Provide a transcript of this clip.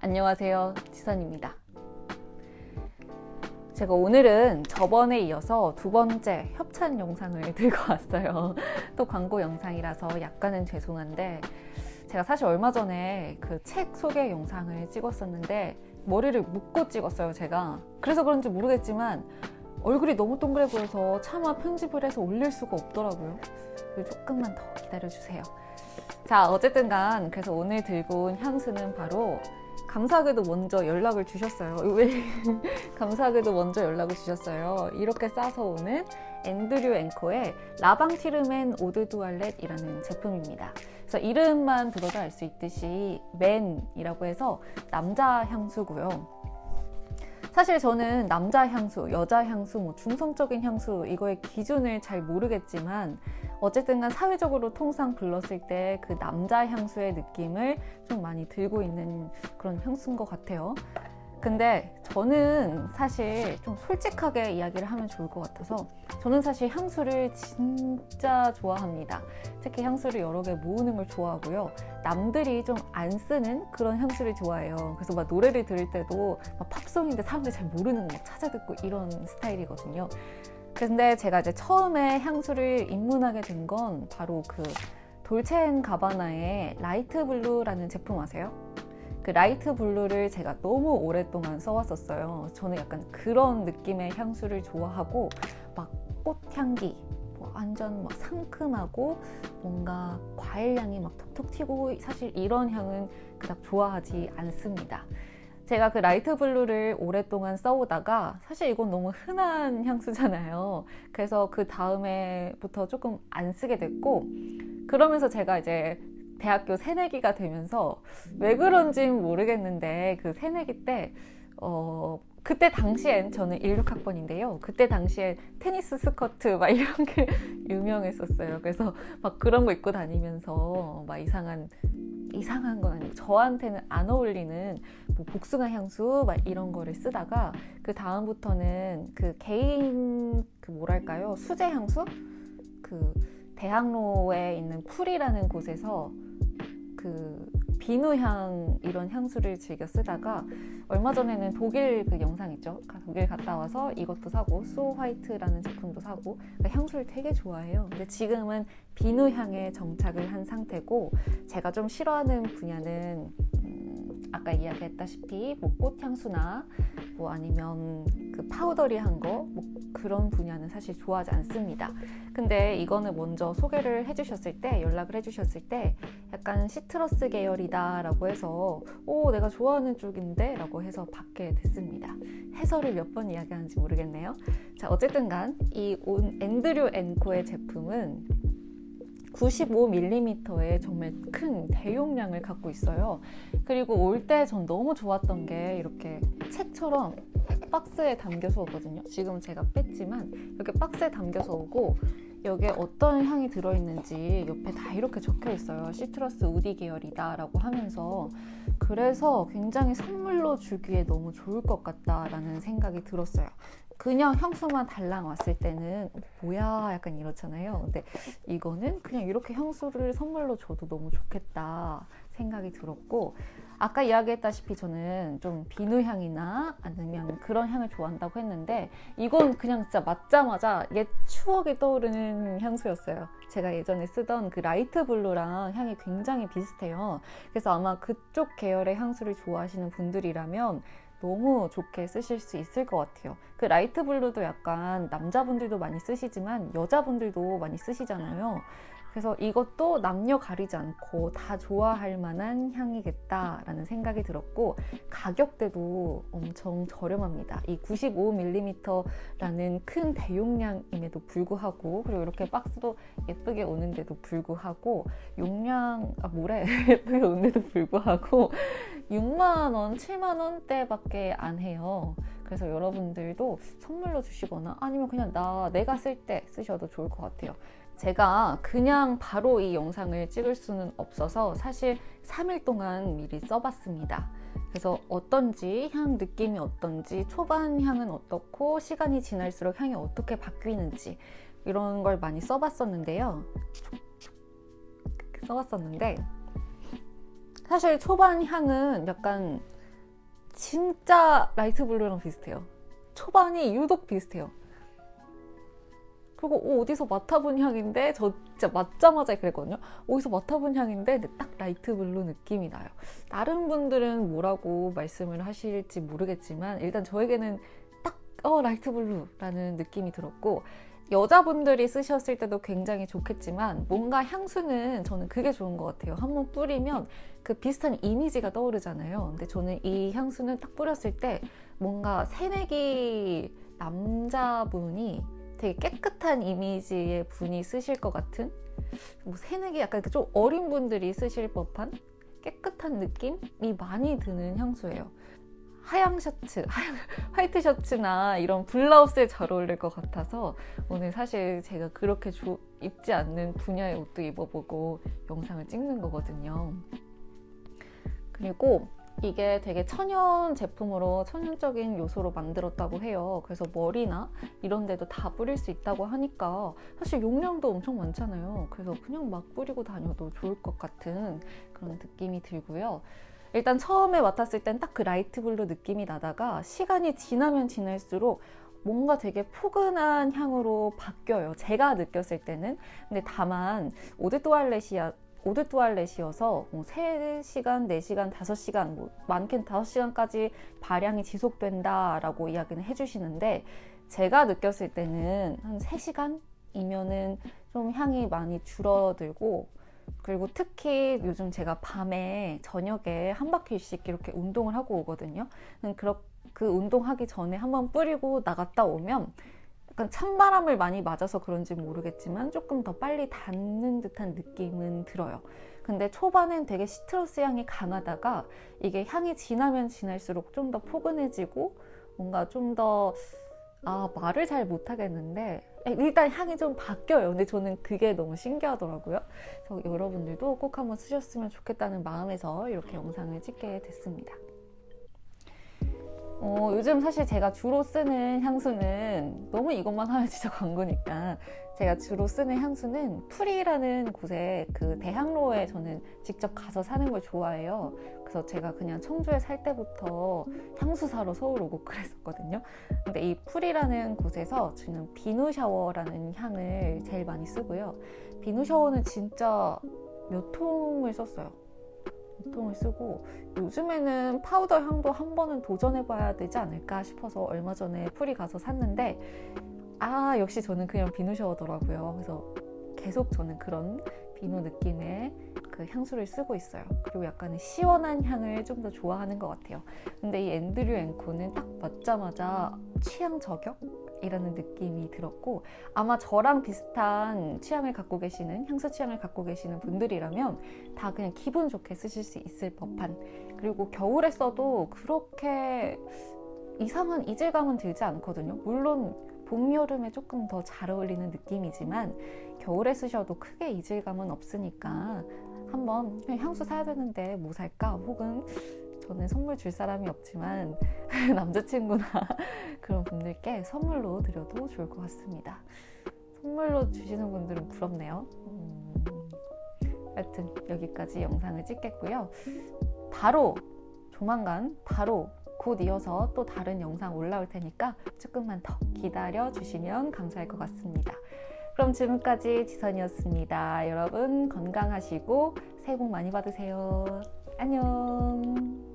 안녕하세요. 지선입니다. 제가 오늘은 저번에 이어서 두 번째 협찬 영상을 들고 왔어요. 또 광고 영상이라서 약간은 죄송한데, 제가 사실 얼마 전에 그 책 소개 영상을 찍었었는데, 머리를 묶고 찍었어요, 제가. 그래서 그런지 모르겠지만, 얼굴이 너무 동그래 보여서 차마 편집을 해서 올릴 수가 없더라고요. 조금만 더 기다려주세요. 자, 어쨌든 간, 그래서 오늘 들고 온 향수는 바로 감사하게도 먼저 연락을 주셨어요. 왜 감사하게도 먼저 연락을 주셨어요. 이렇게 싸서 오는 앤드류 앵커의 라방 티르맨 오드 두알렛이라는 제품입니다. 그래서 이름만 들어도 알 수 있듯이 맨이라고 해서 남자 향수고요. 사실 저는 남자 향수, 여자 향수, 뭐 중성적인 향수 이거의 기준을 잘 모르겠지만 어쨌든 간 사회적으로 통상 불렀을 때 그 남자 향수의 느낌을 좀 많이 들고 있는 그런 향수인 것 같아요. 근데 저는 사실 좀 솔직하게 이야기를 하면 좋을 것 같아서 저는 사실 향수를 진짜 좋아합니다. 특히 향수를 여러 개 모으는 걸 좋아하고요. 남들이 좀 안 쓰는 그런 향수를 좋아해요. 그래서 막 노래를 들을 때도 막 팝송인데 사람들이 잘 모르는 거 찾아 듣고 이런 스타일이거든요. 근데 제가 이제 처음에 향수를 입문하게 된 건 바로 그 돌체앤 가바나의 라이트 블루라는 제품 아세요? 그 라이트 블루를 제가 너무 오랫동안 써왔었어요. 저는 약간 그런 느낌의 향수를 좋아하고 막 꽃향기, 뭐 완전 막 상큼하고 뭔가 과일 향이 막 톡톡 튀고 사실 이런 향은 그닥 좋아하지 않습니다. 제가 그 라이트 블루를 오랫동안 써오다가 사실 이건 너무 흔한 향수잖아요. 그래서 그 다음에부터 조금 안 쓰게 됐고 그러면서 제가 이제 대학교 새내기가 되면서 왜 그런지는 모르겠는데 그 새내기 때 어, 그때 당시엔 저는 16학번인데요. 그때 당시에 테니스 스커트 막 이런 게 유명했었어요. 그래서 막 그런 거 입고 다니면서 막 이상한 이상한 건 아니고 저한테는 안 어울리는 뭐 복숭아 향수 막 이런 거를 쓰다가 그 다음부터는 그 개인 그 뭐랄까요 수제 향수 그 대학로에 있는 풀이라는 곳에서 그 비누향 이런 향수를 즐겨 쓰다가 얼마 전에는 독일 그 영상 있죠. 독일 갔다 와서 이것도 사고 소 화이트라는 제품도 사고 그러니까 향수를 되게 좋아해요. 근데 지금은 비누향에 정착을 한 상태고 제가 좀 싫어하는 분야는 음, 아까 이야기했다시피 뭐 꽃향수나 뭐 아니면 그 파우더리한 거 뭐 그런 분야는 사실 좋아하지 않습니다. 근데 이거는 먼저 소개를 해주셨을 때 연락을 해주셨을 때 약간 시트러스 계열이다라고 해서 오 내가 좋아하는 쪽인데 라고 해서 받게 됐습니다. 해설을 몇 번 이야기하는지 모르겠네요. 자 어쨌든간 이 앤드류 앤코의 제품은 95mm의 정말 큰 대용량을 갖고 있어요. 그리고 올 때 전 너무 좋았던 게 이렇게 책처럼 박스에 담겨서 오거든요. 지금 제가 뺐지만 이렇게 박스에 담겨서 오고 여기에 어떤 향이 들어있는지 옆에 다 이렇게 적혀 있어요. 시트러스 우디 계열이다 라고 하면서 그래서 굉장히 선물로 주기에 너무 좋을 것 같다라는 생각이 들었어요. 그냥 향수만 달랑 왔을 때는 뭐야 약간 이렇잖아요. 근데 이거는 그냥 이렇게 향수를 선물로 줘도 너무 좋겠다 생각이 들었고 아까 이야기했다시피 저는 좀 비누 향이나 아니면 그런 향을 좋아한다고 했는데 이건 그냥 진짜 맞자마자 옛 추억이 떠오르는 향수였어요. 제가 예전에 쓰던 그 라이트 블루랑 향이 굉장히 비슷해요. 그래서 아마 그쪽 계열의 향수를 좋아하시는 분들이라면 너무 좋게 쓰실 수 있을 것 같아요. 그 라이트 블루도 약간 남자분들도 많이 쓰시지만 여자분들도 많이 쓰시잖아요. 그래서 이것도 남녀 가리지 않고 다 좋아할 만한 향이겠다라는 생각이 들었고 가격대도 엄청 저렴합니다. 이 95mm라는 큰 대용량임에도 불구하고 그리고 이렇게 박스도 예쁘게 오는데도 불구하고 용량 아 뭐래 예쁘게 오는데도 불구하고 6만 원, 7만 원대밖에 안 해요. 그래서 여러분들도 선물로 주시거나 아니면 그냥 나 내가 쓸 때 쓰셔도 좋을 것 같아요. 제가 그냥 바로 이 영상을 찍을 수는 없어서 사실 3일 동안 미리 써봤습니다. 그래서 어떤지, 향 느낌이 어떤지, 초반 향은 어떻고, 시간이 지날수록 향이 어떻게 바뀌는지, 이런 걸 많이 써봤었는데요. 써봤었는데, 사실 초반 향은 약간 진짜 라이트 블루랑 비슷해요. 초반이 유독 비슷해요. 그리고 어, 어디서 맡아본 향인데 저 진짜 맞자마자 그랬거든요. 어디서 맡아본 향인데 딱 라이트 블루 느낌이 나요. 다른 분들은 뭐라고 말씀을 하실지 모르겠지만 일단 저에게는 딱 어, 라이트 블루라는 느낌이 들었고 여자분들이 쓰셨을 때도 굉장히 좋겠지만 뭔가 향수는 저는 그게 좋은 것 같아요. 한번 뿌리면 그 비슷한 이미지가 떠오르잖아요. 근데 저는 이 향수는 딱 뿌렸을 때 뭔가 새내기 남자분이 되게 깨끗한 이미지의 분이 쓰실 것 같은 뭐 새내기 약간 좀 어린 분들이 쓰실 법한 깨끗한 느낌이 많이 드는 향수예요. 하양 셔츠, 하양, 화이트 셔츠나 이런 블라우스에 잘 어울릴 것 같아서 오늘 사실 제가 그렇게 조, 입지 않는 분야의 옷도 입어보고 영상을 찍는 거거든요. 그리고 이게 되게 천연 제품으로 천연적인 요소로 만들었다고 해요. 그래서 머리나 이런 데도 다 뿌릴 수 있다고 하니까 사실 용량도 엄청 많잖아요. 그래서 그냥 막 뿌리고 다녀도 좋을 것 같은 그런 느낌이 들고요. 일단 처음에 맡았을 땐 딱 그 라이트 블루 느낌이 나다가 시간이 지나면 지날수록 뭔가 되게 포근한 향으로 바뀌어요. 제가 느꼈을 때는. 근데 다만 오드 또알렛이야 오드 또알렛이어서 뭐 3시간, 4시간, 5시간, 뭐 많게는 5시간까지 발향이 지속된다라고 이야기는 해주시는데 제가 느꼈을 때는 한 3시간이면은 좀 향이 많이 줄어들고 그리고 특히 요즘 제가 밤에 저녁에 한 바퀴씩 이렇게 운동을 하고 오거든요. 그 운동하기 전에 한번 뿌리고 나갔다 오면 약간 찬바람을 많이 맞아서 그런지 모르겠지만 조금 더 빨리 닿는 듯한 느낌은 들어요. 근데 초반엔 되게 시트러스 향이 강하다가 이게 향이 지나면 지날수록 좀 더 포근해지고 뭔가 좀더 아, 말을 잘 못하겠는데 일단 향이 좀 바뀌어요. 근데 저는 그게 너무 신기하더라고요. 그래서 여러분들도 꼭 한번 쓰셨으면 좋겠다는 마음에서 이렇게 영상을 찍게 됐습니다. 어, 요즘 사실 제가 주로 쓰는 향수는 너무 이것만 하면 진짜 광고니까 제가 주로 쓰는 향수는 풀이라는 곳에 그 대학로에 저는 직접 가서 사는 걸 좋아해요. 그래서 제가 그냥 청주에 살 때부터 향수 사러 서울 오고 그랬었거든요. 근데 이 풀이라는 곳에서 저는 비누 샤워라는 향을 제일 많이 쓰고요. 비누 샤워는 진짜 몇 통을 썼어요. 보통을 쓰고 요즘에는 파우더 향도 한 번은 도전해봐야 되지 않을까 싶어서 얼마 전에 풀이 가서 샀는데 아 역시 저는 그냥 비누 샤워더라고요. 그래서 계속 저는 그런 비누 느낌의 그 향수를 쓰고 있어요. 그리고 약간 시원한 향을 좀 더 좋아하는 것 같아요. 근데 이 앤드류 앵코는 딱 맞자마자 취향 저격? 이라는 느낌이 들었고 아마 저랑 비슷한 취향을 갖고 계시는 향수 취향을 갖고 계시는 분들이라면 다 그냥 기분 좋게 쓰실 수 있을 법한. 그리고 겨울에 써도 그렇게 이상한 이질감은 들지 않거든요. 물론 봄, 여름에 조금 더 잘 어울리는 느낌이지만 겨울에 쓰셔도 크게 이질감은 없으니까 한번 향수 사야 되는데 뭐 살까? 혹은 저는 선물 줄 사람이 없지만 남자친구나 그런 분들께 선물로 드려도 좋을 것 같습니다. 선물로 주시는 분들은 부럽네요. 음, 하여튼 여기까지 영상을 찍겠고요. 바로 조만간 바로 곧 이어서 또 다른 영상 올라올 테니까 조금만 더 기다려 주시면 감사할 것 같습니다. 그럼 지금까지 지선이었습니다. 여러분 건강하시고 새해 복 많이 받으세요. 안녕.